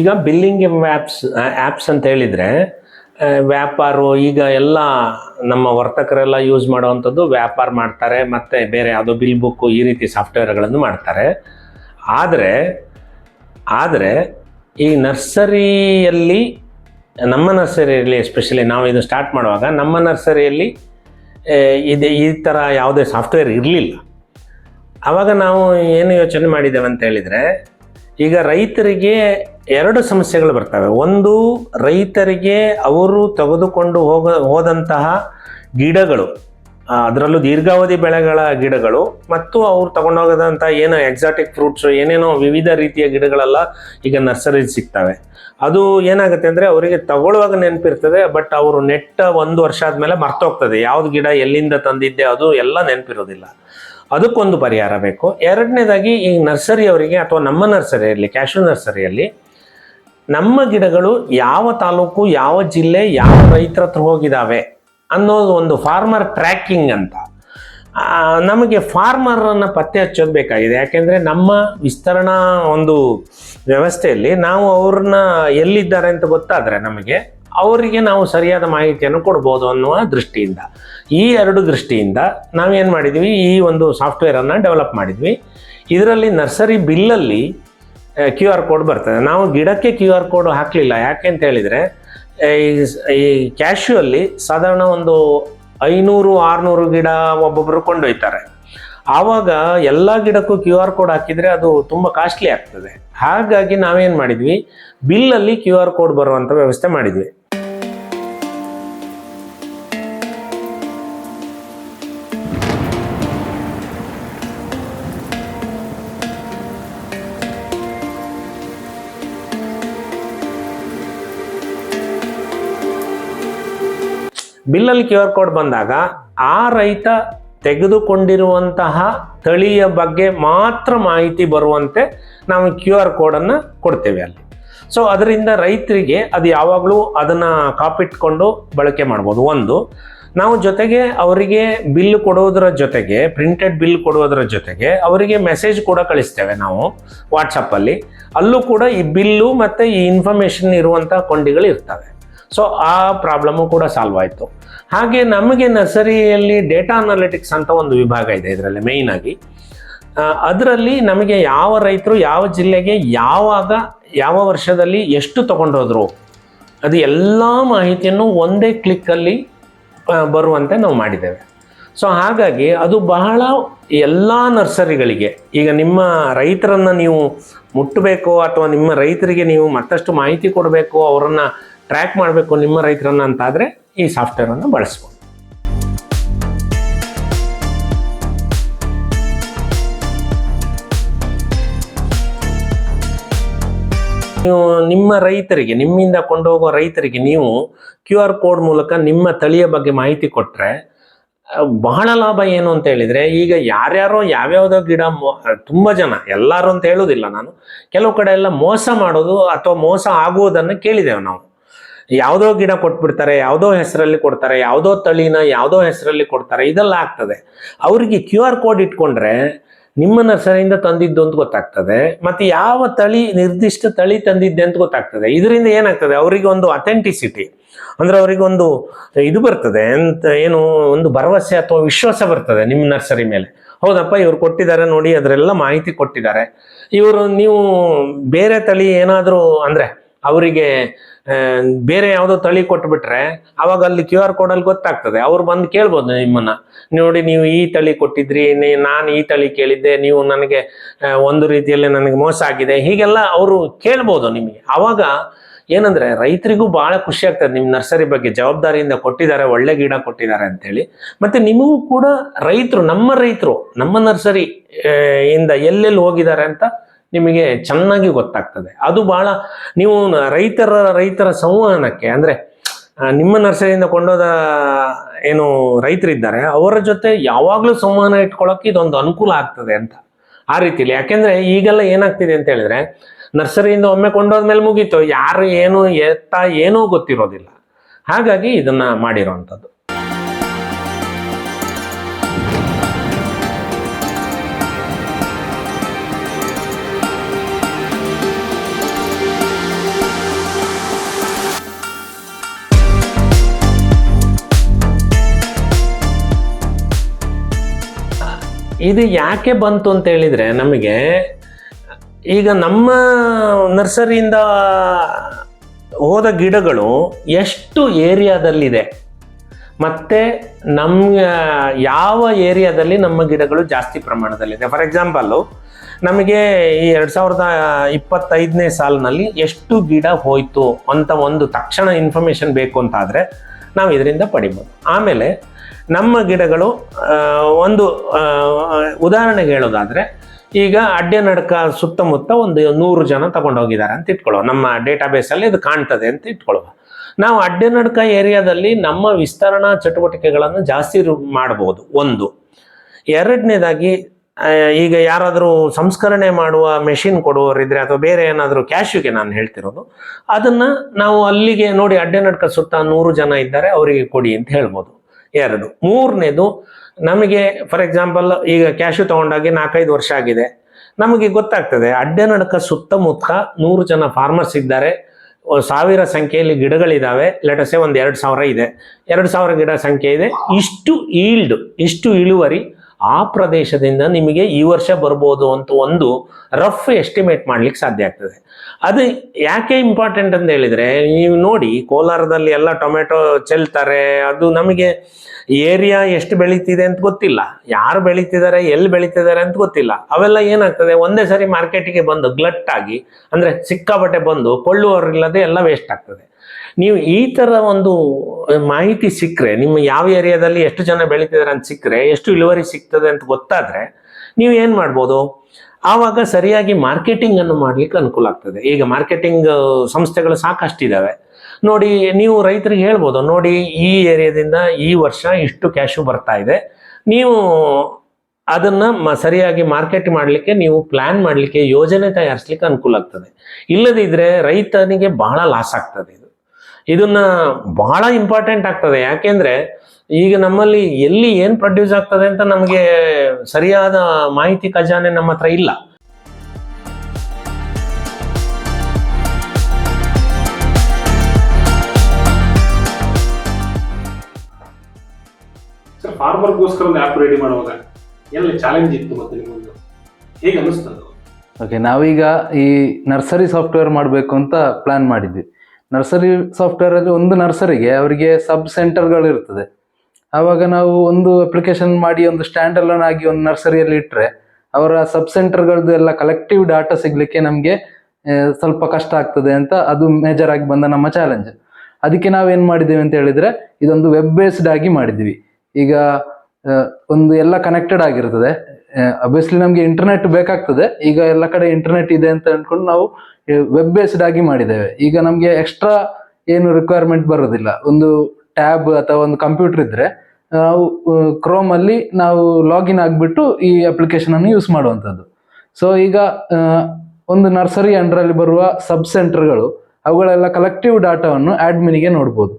ಈಗ billing apps apps ಅಂತ ಹೇಳಿದರೆ ವ್ಯಾಪಾರ ಈಗ ಎಲ್ಲ ನಮ್ಮ ವರ್ತಕರೆಲ್ಲ ಯೂಸ್ ಮಾಡುವಂಥದ್ದು ವ್ಯಾಪಾರ ಮಾಡ್ತಾರೆ, ಮತ್ತು ಬೇರೆ ಯಾವುದೋ ಬಿಲ್ ಬುಕ್ಕು ಈ ರೀತಿ ಸಾಫ್ಟ್ವೇರ್ಗಳನ್ನು ಮಾಡ್ತಾರೆ. ಆದರೆ ಆದರೆ ಈ ನರ್ಸರಿಯಲ್ಲಿ, ನಮ್ಮ ನರ್ಸರಿಯಲ್ಲಿ ಎಸ್ಪೆಷಲಿ ನಾವು ಇದು ಸ್ಟಾರ್ಟ್ ಮಾಡುವಾಗ ನಮ್ಮ ನರ್ಸರಿಯಲ್ಲಿ ಇದೆ ಈ ಥರ ಯಾವುದೇ ಸಾಫ್ಟ್ವೇರ್ ಇರಲಿಲ್ಲ. ಆವಾಗ ನಾವು ಏನು ಯೋಚನೆ ಮಾಡಿದ್ದೇವೆ ಅಂತ ಹೇಳಿದರೆ ಈಗ ರೈತರಿಗೆ ಎರಡು ಸಮಸ್ಯೆಗಳು ಬರ್ತವೆ. ಒಂದು, ರೈತರಿಗೆ ಅವರು ತೆಗೆದುಕೊಂಡು ಹೋಗ, ಹೋದಂತಹ ಗಿಡಗಳು ಅದರಲ್ಲೂ ದೀರ್ಘಾವಧಿ ಬೆಳೆಗಳ ಗಿಡಗಳು ಮತ್ತು ಅವ್ರು ತಗೊಂಡೋಗದಂಥ ಏನೋ ಎಕ್ಸಾಟಿಕ್ ಫ್ರೂಟ್ಸು ಏನೇನೋ ವಿವಿಧ ರೀತಿಯ ಗಿಡಗಳೆಲ್ಲ ಈಗ ನರ್ಸರಿ ಸಿಗ್ತವೆ. ಅದು ಏನಾಗುತ್ತೆ ಅಂದರೆ ಅವರಿಗೆ ತಗೊಳ್ಳುವಾಗ ನೆನಪಿರ್ತದೆ ಬಟ್ ಅವರು ನೆಟ್ಟ ಒಂದು ವರ್ಷ ಆದಮೇಲೆ ಮರ್ತೋಗ್ತದೆ. ಯಾವ್ದು ಗಿಡ ಎಲ್ಲಿಂದ ತಂದಿದ್ದೆ ಅದು ಎಲ್ಲ ನೆನಪಿರೋದಿಲ್ಲ. ಅದಕ್ಕೊಂದು ಪರಿಹಾರ ಬೇಕು. ಎರಡನೇದಾಗಿ ಈ ನರ್ಸರಿಯವರಿಗೆ ಅಥವಾ ನಮ್ಮ ನರ್ಸರಿಯಲ್ಲಿ ಕ್ಯಾಶು ನರ್ಸರಿಯಲ್ಲಿ ನಮ್ಮ ಗಿಡಗಳು ಯಾವ ತಾಲೂಕು, ಯಾವ ಜಿಲ್ಲೆ, ಯಾವ ರೈತರ ಹತ್ರ ಹೋಗಿದ್ದಾವೆ ಅನ್ನೋದು ಒಂದು ಫಾರ್ಮರ್ ಟ್ರ್ಯಾಕಿಂಗ್ ಅಂತ. ನಮಗೆ ಫಾರ್ಮರನ್ನು ಪತ್ತೆ ಹಚ್ಚೋದು ಬೇಕಾಗಿದೆ. ಯಾಕೆಂದರೆ ನಮ್ಮ ವಿಸ್ತರಣಾ ಒಂದು ವ್ಯವಸ್ಥೆಯಲ್ಲಿ ನಾವು ಅವ್ರನ್ನ ಎಲ್ಲಿದ್ದಾರೆ ಅಂತ ಗೊತ್ತಾದರೆ ನಮಗೆ ಅವರಿಗೆ ನಾವು ಸರಿಯಾದ ಮಾಹಿತಿಯನ್ನು ಕೊಡ್ಬೋದು ಅನ್ನುವ ದೃಷ್ಟಿಯಿಂದ. ಈ ಎರಡು ದೃಷ್ಟಿಯಿಂದ ನಾವೇನು ಮಾಡಿದ್ವಿ? ಈ ಒಂದು ಸಾಫ್ಟ್ವೇರನ್ನು ಡೆವಲಪ್ ಮಾಡಿದ್ವಿ. ಇದರಲ್ಲಿ ನರ್ಸರಿ ಬಿಲ್ಲಲ್ಲಿ ಕ್ಯೂ ಆರ್ ಕೋಡ್ ಬರ್ತದೆ. ನಾವು ಗಿಡಕ್ಕೆ ಕ್ಯೂ ಆರ್ ಕೋಡ್ ಹಾಕಲಿಲ್ಲ. ಯಾಕೆ ಅಂತ ಹೇಳಿದರೆ, ಈ ಕ್ಯಾಶುವಲ್ಲಿ ಸಾಧಾರಣ ಒಂದು ಐನೂರು, ಆರುನೂರು ಗಿಡ ಒಬ್ಬೊಬ್ಬರು ಕೊಂಡೊಯ್ತಾರೆ. ಆವಾಗ ಎಲ್ಲ ಗಿಡಕ್ಕೂ ಕ್ಯೂ ಆರ್ ಕೋಡ್ ಹಾಕಿದರೆ ಅದು ತುಂಬ ಕಾಸ್ಟ್ಲಿ ಆಗ್ತದೆ. ಹಾಗಾಗಿ ನಾವೇನು ಮಾಡಿದ್ವಿ? ಬಿಲ್ಲಲ್ಲಿ ಕ್ಯೂ ಆರ್ ಕೋಡ್ ಬರುವಂಥ ವ್ಯವಸ್ಥೆ ಮಾಡಿದ್ವಿ. ಬಿಲ್ಲಲ್ಲಿ ಕ್ಯೂ ಆರ್ ಕೋಡ್ ಬಂದಾಗ ಆ ರೈತ ತೆಗೆದುಕೊಂಡಿರುವಂತಹ ತಳಿಯ ಬಗ್ಗೆ ಮಾತ್ರ ಮಾಹಿತಿ ಬರುವಂತೆ ನಾವು ಕ್ಯೂ ಆರ್ ಕೋಡನ್ನು ಕೊಡ್ತೇವೆ ಅಲ್ಲಿ. ಸೊ ಅದರಿಂದ ರೈತರಿಗೆ ಅದು ಯಾವಾಗಲೂ ಅದನ್ನು ಕಾಪಿಟ್ಕೊಂಡು ಬಳಕೆ ಮಾಡ್ಬೋದು. ಒಂದು, ನಾವು ಜೊತೆಗೆ ಅವರಿಗೆ ಬಿಲ್ ಕೊಡೋದರ ಜೊತೆಗೆ ಪ್ರಿಂಟೆಡ್ ಬಿಲ್ ಕೊಡೋದರ ಜೊತೆಗೆ ಅವರಿಗೆ ಮೆಸೇಜ್ ಕೂಡ ಕಳಿಸ್ತೇವೆ ನಾವು ವಾಟ್ಸಪ್ಪಲ್ಲಿ ಅಲ್ಲೂ. ಕೂಡ ಈ ಬಿಲ್ಲು ಮತ್ತು ಈ ಇನ್ಫಾರ್ಮೇಷನ್ ಇರುವಂಥ ಕೊಂಡಿಗಳು ಇರ್ತವೆ. ಸೊ ಆ ಪ್ರಾಬ್ಲಮ್ಮು ಕೂಡ ಸಾಲ್ವ್ ಆಯಿತು. ಹಾಗೆ ನಮಗೆ ನರ್ಸರಿಯಲ್ಲಿ ಡೇಟಾ ಅನಾಲಿಟಿಕ್ಸ್ ಅಂತ ಒಂದು ವಿಭಾಗ ಇದೆ ಇದರಲ್ಲಿ ಮೇಯ್ನ್ ಆಗಿ. ಅದರಲ್ಲಿ ನಮಗೆ ಯಾವ ರೈತರು ಯಾವ ಜಿಲ್ಲೆಗೆ ಯಾವಾಗ, ಯಾವ ವರ್ಷದಲ್ಲಿ ಎಷ್ಟು ತಗೊಂಡೋದ್ರು ಅದು ಎಲ್ಲ ಮಾಹಿತಿಯನ್ನು ಒಂದೇ ಕ್ಲಿಕ್ಕಲ್ಲಿ ಬರುವಂತೆ ನಾವು ಮಾಡಿದ್ದೇವೆ. ಸೊ ಹಾಗಾಗಿ ಅದು ಬಹಳ ಎಲ್ಲ ನರ್ಸರಿಗಳಿಗೆ, ಈಗ ನಿಮ್ಮ ರೈತರನ್ನು ನೀವು ಮುಟ್ಟಬೇಕು ಅಥವಾ ನಿಮ್ಮ ರೈತರಿಗೆ ನೀವು ಮತ್ತಷ್ಟು ಮಾಹಿತಿ ಕೊಡಬೇಕು, ಅವರನ್ನು ಟ್ರ್ಯಾಕ್ ಮಾಡಬೇಕು ನಿಮ್ಮ ರೈತರನ್ನ ಅಂತಾದರೆ ಈ ಸಾಫ್ಟ್ವೇರನ್ನು ಬಳಸ್ಬೋದು. ನೀವು ನಿಮ್ಮ ರೈತರಿಗೆ, ನಿಮ್ಮಿಂದ ಕೊಂಡೋಗುವ ರೈತರಿಗೆ ನೀವು ಕ್ಯೂ ಆರ್ ಕೋಡ್ ಮೂಲಕ ನಿಮ್ಮ ತಳಿಯ ಬಗ್ಗೆ ಮಾಹಿತಿ ಕೊಟ್ಟರೆ ಬಹಳ ಲಾಭ ಏನು ಅಂತ ಹೇಳಿದರೆ, ಈಗ ಯಾರ್ಯಾರೋ ಯಾವ್ಯಾವುದೋ ಗಿಡ ಮೋ, ತುಂಬ ಜನ, ಎಲ್ಲರೂ ಅಂತ ಹೇಳೋದಿಲ್ಲ ನಾನು, ಕೆಲವು ಕಡೆ ಎಲ್ಲ ಮೋಸ ಮಾಡೋದು ಅಥವಾ ಮೋಸ ಆಗುವುದನ್ನು ಕೇಳಿದ್ದೇವೆ ನಾವು. ಯಾವುದೋ ಗಿಡ ಕೊಟ್ಬಿಡ್ತಾರೆ, ಯಾವುದೋ ಹೆಸರಲ್ಲಿ ಕೊಡ್ತಾರೆ, ಯಾವುದೋ ತಳಿನ ಯಾವುದೋ ಹೆಸರಲ್ಲಿ ಕೊಡ್ತಾರೆ, ಇದೆಲ್ಲ ಆಗ್ತದೆ. ಅವರಿಗೆ ಕ್ಯೂ ಆರ್ ಕೋಡ್ ಇಟ್ಕೊಂಡ್ರೆ ನಿಮ್ಮ ನರ್ಸರಿಯಿಂದ ತಂದಿದ್ದು ಅಂತ ಗೊತ್ತಾಗ್ತದೆ, ಮತ್ತೆ ಯಾವ ತಳಿ, ನಿರ್ದಿಷ್ಟ ತಳಿ ತಂದಿದ್ದೆ ಅಂತ ಗೊತ್ತಾಗ್ತದೆ. ಇದರಿಂದ ಏನಾಗ್ತದೆ, ಅವರಿಗೆ ಒಂದು ಅಥೆಂಟಿಸಿಟಿ ಅಂದ್ರೆ ಅವರಿಗೆ ಒಂದು ಇದು ಬರ್ತದೆ ಅಂತ ಏನು, ಒಂದು ಭರವಸೆ ಅಥವಾ ವಿಶ್ವಾಸ ಬರ್ತದೆ ನಿಮ್ಮ ನರ್ಸರಿ ಮೇಲೆ. ಹೌದಪ್ಪ, ಇವ್ರು ಕೊಟ್ಟಿದ್ದಾರೆ ನೋಡಿ, ಅದರೆಲ್ಲ ಮಾಹಿತಿ ಕೊಟ್ಟಿದ್ದಾರೆ. ಇವರು ನೀವು ಬೇರೆ ತಳಿ ಏನಾದರೂ, ಅಂದರೆ ಅವರಿಗೆ ಬೇರೆ ಯಾವುದೋ ತಳಿ ಕೊಟ್ಬಿಟ್ರೆ ಅವಾಗ ಅಲ್ಲಿ ಕ್ಯೂ ಆರ್ ಕೋಡಲ್ಲಿ ಗೊತ್ತಾಗ್ತದೆ. ಅವ್ರು ಬಂದು ಕೇಳ್ಬೋದು ನಿಮ್ಮನ್ನ. ನೋಡಿ ನೀವು ಈ ತಳಿ ಕೊಟ್ಟಿದ್ರಿ ನಾನು ಈ ತಳಿ ಕೇಳಿದ್ದೆ, ನೀವು ನನಗೆ ಒಂದು ರೀತಿಯಲ್ಲಿ ನನಗೆ ಮೋಸ ಆಗಿದೆ. ಹೀಗೆಲ್ಲ ಅವರು ಕೇಳ್ಬೋದು ನಿಮಗೆ. ಅವಾಗ ಏನಂದ್ರೆ ರೈತರಿಗೂ ಬಹಳ ಖುಷಿ ಆಗ್ತದೆ. ನಿಮ್ಮ ನರ್ಸರಿ ಬಗ್ಗೆ ಜವಾಬ್ದಾರಿಯಿಂದ ಕೊಟ್ಟಿದ್ದಾರೆ, ಒಳ್ಳೆ ಗಿಡ ಕೊಟ್ಟಿದ್ದಾರೆ ಅಂತೇಳಿ. ಮತ್ತೆ ನಿಮಗೂ ಕೂಡ ರೈತರು, ನಮ್ಮ ರೈತರು, ನಮ್ಮ ನರ್ಸರಿ ಇಂದ ಎಲ್ಲೆಲ್ಲಿ ಹೋಗಿದ್ದಾರೆ ಅಂತ ನಿಮಗೆ ಚೆನ್ನಾಗಿ ಗೊತ್ತಾಗ್ತದೆ. ಅದು ಬಹಳ ನೀವು ರೈತರ ರೈತರ ಸಂವಹನಕ್ಕೆ ಅಂದರೆ ನಿಮ್ಮ ನರ್ಸರಿಯಿಂದ ಕೊಂಡೋದ ಏನು ರೈತರಿದ್ದಾರೆ, ಅವರ ಜೊತೆ ಯಾವಾಗಲೂ ಸಂವಹನ ಇಟ್ಕೊಳ್ಳೋಕೆ ಇದೊಂದು ಅನುಕೂಲ ಆಗ್ತದೆ ಅಂತ ಆ ರೀತಿಲಿ. ಯಾಕೆಂದ್ರೆ ಈಗೆಲ್ಲ ಏನಾಗ್ತಿದೆ ಅಂತ ಹೇಳಿದ್ರೆ, ನರ್ಸರಿಯಿಂದ ಒಮ್ಮೆ ಕೊಂಡೋದ್ಮೇಲೆ ಮುಗೀತು. ಯಾರು ಏನು ಎತ್ತ, ಏನೂ ಗೊತ್ತಿರೋದಿಲ್ಲ. ಹಾಗಾಗಿ ಇದನ್ನ ಮಾಡಿರೋವಂಥದ್ದು ಇದು ಯಾಕೆ ಬಂತು ಅಂತ ಹೇಳಿದರೆ ನಮಗೆ ಈಗ ನಮ್ಮ ನರ್ಸರಿಯಿಂದ ಹೋದ ಗಿಡಗಳು ಎಷ್ಟು ಏರಿಯಾದಲ್ಲಿದೆ? ಮತ್ತು ನಮ್ಮ ಯಾವ ಏರಿಯಾದಲ್ಲಿ ನಮ್ಮ ಗಿಡಗಳು ಜಾಸ್ತಿ ಪ್ರಮಾಣದಲ್ಲಿದೆ? ಫಾರ್ ಎಕ್ಸಾಂಪಲ್ಲು ನಮಗೆ ಈ ಎರಡು ಸಾವಿರದ ಇಪ್ಪತ್ತೈದನೇ ಸಾಲಿನಲ್ಲಿ ಎಷ್ಟು ಗಿಡ ಹೋಯಿತು ಅಂತ ಒಂದು ತಕ್ಷಣ ಇನ್ಫಾರ್ಮೇಷನ್ ಬೇಕು ಅಂತಾದರೆ ನಾವು ಇದರಿಂದ ಪಡಿಬೋದು. ಆಮೇಲೆ ನಮ್ಮ ಗಿಡಗಳು ಒಂದು ಉದಾಹರಣೆಗೆ ಹೇಳೋದಾದರೆ, ಈಗ ಅಡ್ಡೆ ನಡ್ಕ ಸುತ್ತಮುತ್ತ ಒಂದು ನೂರು ಜನ ತಗೊಂಡೋಗಿದ್ದಾರೆ ಅಂತ ಇಟ್ಕೊಳ್ಳೋ ನಮ್ಮ ಡೇಟಾಬೇಸಲ್ಲಿ ಇದು ಕಾಣ್ತದೆ ಅಂತ ಇಟ್ಕೊಳ್ಳುವ ನಾವು ಅಡ್ಡೆ ನಡ್ಕ ಏರಿಯಾದಲ್ಲಿ ನಮ್ಮ ವಿಸ್ತರಣಾ ಚಟುವಟಿಕೆಗಳನ್ನು ಜಾಸ್ತಿ ಮಾಡಬಹುದು ಒಂದು. ಎರಡನೇದಾಗಿ ಈಗ ಯಾರಾದರೂ ಸಂಸ್ಕರಣೆ ಮಾಡುವ ಮೆಷಿನ್ ಕೊಡುವವರಿದ್ರೆ ಅಥವಾ ಬೇರೆ ಏನಾದರೂ ಕ್ಯಾಶುಗೆ ನಾನು ಹೇಳ್ತಿರೋದು, ಅದನ್ನು ನಾವು ಅಲ್ಲಿಗೆ ನೋಡಿ ಅಡ್ಡೆ ನಡ್ಕ ಸುತ್ತ ನೂರು ಜನ ಇದ್ದಾರೆ, ಅವರಿಗೆ ಕೊಡಿ ಅಂತ ಹೇಳ್ಬೋದು. ಎರಡು. ಮೂರನೇದು ನಮಗೆ ಫಾರ್ ಎಕ್ಸಾಂಪಲ್ ಈಗ ಕ್ಯಾಶು ತಗೊಂಡಾಗಿ ನಾಲ್ಕೈದು ವರ್ಷ ಆಗಿದೆ. ನಮಗೆ ಗೊತ್ತಾಗ್ತದೆ ಅಡ್ಡನಡಕ ನಡ್ಕ ಸುತ್ತಮುತ್ತ ನೂರು ಜನ ಫಾರ್ಮರ್ಸ್ ಇದ್ದಾರೆ. ಸಾವಿರ ಸಂಖ್ಯೆಯಲ್ಲಿ ಗಿಡಗಳಿದ್ದಾವೆ ಲೆಟಸೆ ಒಂದು ಎರಡು ಸಾವಿರ ಇದೆ. ಎರಡು ಸಾವಿರ ಗಿಡ ಸಂಖ್ಯೆ ಇದೆ. ಇಷ್ಟು ಈಲ್ಡ್ ಇಷ್ಟು ಇಳುವರಿ ಆ ಪ್ರದೇಶದಿಂದ ನಿಮಗೆ ಈ ವರ್ಷ ಬರ್ಬೋದು ಅಂತ ಒಂದು ರಫ್ ಎಸ್ಟಿಮೇಟ್ ಮಾಡ್ಲಿಕ್ಕೆ ಸಾಧ್ಯ ಆಗ್ತದೆ. ಅದು ಯಾಕೆ ಇಂಪಾರ್ಟೆಂಟ್ ಅಂತ ಹೇಳಿದ್ರೆ, ನೀವು ನೋಡಿ ಕೋಲಾರದಲ್ಲಿ ಎಲ್ಲ ಟೊಮೆಟೊ ಚೆಲ್ತಾರೆ, ಅದು ನಮಗೆ ಏರಿಯಾ ಎಷ್ಟು ಬೆಳೀತಿದೆ ಅಂತ ಗೊತ್ತಿಲ್ಲ. ಯಾರು ಬೆಳೀತಿದ್ದಾರೆ, ಎಲ್ಲಿ ಬೆಳೀತಿದ್ದಾರೆ ಅಂತ ಗೊತ್ತಿಲ್ಲ. ಅವೆಲ್ಲ ಏನಾಗ್ತದೆ, ಒಂದೇ ಸರಿ ಮಾರ್ಕೆಟಿಗೆ ಬಂದು ಗ್ಲಟ್ ಆಗಿ, ಅಂದ್ರೆ ಸಿಕ್ಕಾಪಟ್ಟೆ ಬಂದು ಕೊಳ್ಳುವವರಿಲ್ಲದೆ ಎಲ್ಲ ವೇಸ್ಟ್ ಆಗ್ತದೆ. ನೀವು ಈ ತರ ಒಂದು ಮಾಹಿತಿ ಸಿಕ್ಕರೆ, ನಿಮ್ಮ ಯಾವ ಏರಿಯಾದಲ್ಲಿ ಎಷ್ಟು ಜನ ಬೆಳೀತಿದ್ದಾರೆ ಅಂತ ಸಿಕ್ಕರೆ, ಎಷ್ಟು ಇಳುವರಿ ಸಿಗ್ತದೆ ಅಂತ ಗೊತ್ತಾದ್ರೆ ನೀವು ಏನು ಮಾಡ್ಬೋದು? ಆವಾಗ ಸರಿಯಾಗಿ ಮಾರ್ಕೆಟಿಂಗ್ ಅನ್ನು ಮಾಡ್ಲಿಕ್ಕೆ ಅನುಕೂಲ ಆಗ್ತದೆ. ಈಗ ಮಾರ್ಕೆಟಿಂಗ್ ಸಂಸ್ಥೆಗಳು ಸಾಕಷ್ಟು ಸಾಕಷ್ಟಿದ್ದಾವೆ ನೋಡಿ, ನೀವು ರೈತರಿಗೆ ಹೇಳ್ಬೋದು, ನೋಡಿ, ಈ ಏರಿಯಾದಿಂದ ಈ ವರ್ಷ ಇಷ್ಟು ಕ್ಯಾಶು ಬರ್ತಾ ಇದೆ. ನೀವು ಅದನ್ನ ಮ- ಸರಿಯಾಗಿ ಮಾರ್ಕೆಟ್ ಮಾಡಲಿಕ್ಕೆ, ನೀವು ಪ್ಲಾನ್ ಮಾಡಲಿಕ್ಕೆ, ಯೋಜನೆ ತಯಾರಿಸ್ಲಿಕ್ಕೆ ಅನುಕೂಲ ಆಗ್ತದೆ. ಇಲ್ಲದಿದ್ರೆ ರೈತನಿಗೆ ಬಹಳ ಲಾಸ್ ಆಗ್ತದೆ ಇದನ್ನ ಬಹಳ ಇಂಪಾರ್ಟೆಂಟ್ ಆಗ್ತದೆ. ಯಾಕೆಂದ್ರೆ ಈಗ ನಮ್ಮಲ್ಲಿ ಎಲ್ಲಿ ಏನ್ ಪ್ರೊಡ್ಯೂಸ್ ಆಗ್ತದೆ ಅಂತ ನಮಗೆ ಸರಿಯಾದ ಮಾಹಿತಿ ಖಜಾನೆ ನಮ್ಮ ಹತ್ರ ಇಲ್ಲ. ಫಾರ್ಮರ್ಗೋಸ್ಕರ ಒಂದು ಆ್ಯಪ್ ರೆಡಿ ಮಾಡುವಾಗ ಏನೆಲ್ಲ ಚಾಲೆಂಜ್ ಇತ್ತು ಮತ್ತೆ ನಿಮ್ಮೊಂದು ಹೇಗೆ ಅನಿಸ್ತದೆ ಓಕೆ ನಾವೀಗ ಈ ನರ್ಸರಿ ಸಾಫ್ಟ್ವೇರ್ ಮಾಡಬೇಕು ಅಂತ ಪ್ಲಾನ್ ಮಾಡಿದ್ವಿ. ನರ್ಸರಿ ಸಾಫ್ಟ್ವೇರ್ ಅಲ್ಲಿ ಒಂದು ನರ್ಸರಿಗೆ ಅವರಿಗೆ ಸಬ್ ಸೆಂಟರ್ಗಳು ಇರ್ತದೆ. ಆವಾಗ ನಾವು ಒಂದು ಅಪ್ಲಿಕೇಶನ್ ಮಾಡಿ ಒಂದು ಸ್ಟ್ಯಾಂಡ್ ಅಲೋನ್ ಆಗಿ ಒಂದು ನರ್ಸರಿಯಲ್ಲಿ ಇಟ್ಟರೆ ಅವರ ಸಬ್ ಸೆಂಟರ್ಗಳದ್ದು ಎಲ್ಲ ಕಲೆಕ್ಟಿವ್ ಡಾಟಾ ಸಿಗಲಿಕ್ಕೆ ನಮಗೆ ಸ್ವಲ್ಪ ಕಷ್ಟ ಆಗ್ತದೆ ಅಂತ ಅದು ಮೇಜರ್ ಆಗಿ ಬಂದ ನಮ್ಮ ಚಾಲೆಂಜ್ ಅದಕ್ಕೆ ನಾವೇನು ಮಾಡಿದ್ದೀವಿ ಅಂತ ಹೇಳಿದ್ರೆ ಇದೊಂದು ವೆಬ್ ಬೇಸ್ಡ್ ಆಗಿ ಮಾಡಿದ್ವಿ. ಈಗ ಒಂದು ಎಲ್ಲ ಕನೆಕ್ಟೆಡ್ ಆಗಿರ್ತದೆ. ಅಬ್ವಿಯಸ್ಲಿ ನಮಗೆ ಇಂಟರ್ನೆಟ್ ಬೇಕಾಗ್ತದೆ. ಈಗ ಎಲ್ಲ ಕಡೆ ಇಂಟರ್ನೆಟ್ ಇದೆ ಅಂತ ಅಂದ್ಕೊಂಡು ನಾವು ವೆಬ್ ಬೇಸ್ಡ್ ಆಗಿ ಮಾಡಿದ್ದೇವೆ. ಈಗ ನಮಗೆ ಎಕ್ಸ್ಟ್ರಾ ಏನು ರಿಕ್ವೈರ್ಮೆಂಟ್ ಬರೋದಿಲ್ಲ. ಒಂದು ಟ್ಯಾಬ್ ಅಥವಾ ಒಂದು ಕಂಪ್ಯೂಟರ್ ಇದ್ರೆ, ನಾವು ಕ್ರೋಮ್ ಅಲ್ಲಿ ನಾವು ಲಾಗಿನ್ ಆಗಿಬಿಟ್ಟು ಈ ಅಪ್ಲಿಕೇಶನ್ ಅನ್ನು ಯೂಸ್ ಮಾಡುವಂಥದ್ದು. ಸೊ ಈಗ ಒಂದು ನರ್ಸರಿ ಅಂಡರಲ್ಲಿ ಬರುವ ಸಬ್ ಸೆಂಟರ್ಗಳು ಅವುಗಳೆಲ್ಲ ಕಲೆಕ್ಟಿವ್ ಡಾಟಾವನ್ನು ಆಡ್ಮಿನಿಗೆ ನೋಡ್ಬೋದು.